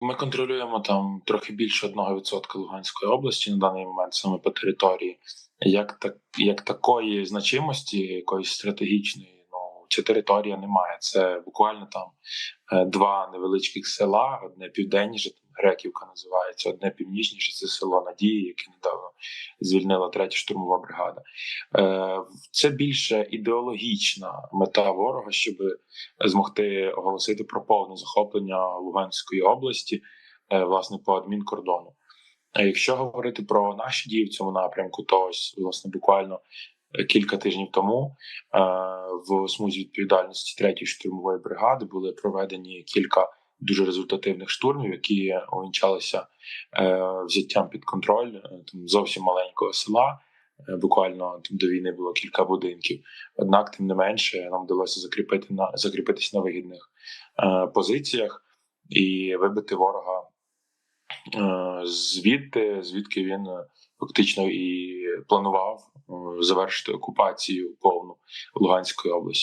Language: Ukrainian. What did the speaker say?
Ми контролюємо там трохи більше 1% Луганської області на даний момент саме по території. Як так як такої значимості, якоїсь стратегічної, ну ця територія немає. Це буквально там е, два невеличких села, одне південніше, Греківка називається, одне північніше це село Надії, яке недавно звільнила третя штурмова бригада. Е, Це більше ідеологічна мета ворога, щоб змогти оголосити про повне захоплення Луганської області, е, власне, по адмінкордону. А якщо говорити про наші дії в цьому напрямку, то ось власне буквально кілька тижнів тому е, в смузі відповідальності третьої штурмової бригади були проведені кілька дуже результативних штурмів, які увінчалися е, взяттям під контроль е, там зовсім маленького села. Е, Буквально там до війни було кілька будинків. Однак, тим не менше, нам вдалося закріпити на закріпитись на вигідних е, позиціях і вибити ворога е, звідти, звідки він фактично і планував завершити окупацію повну Луганської області.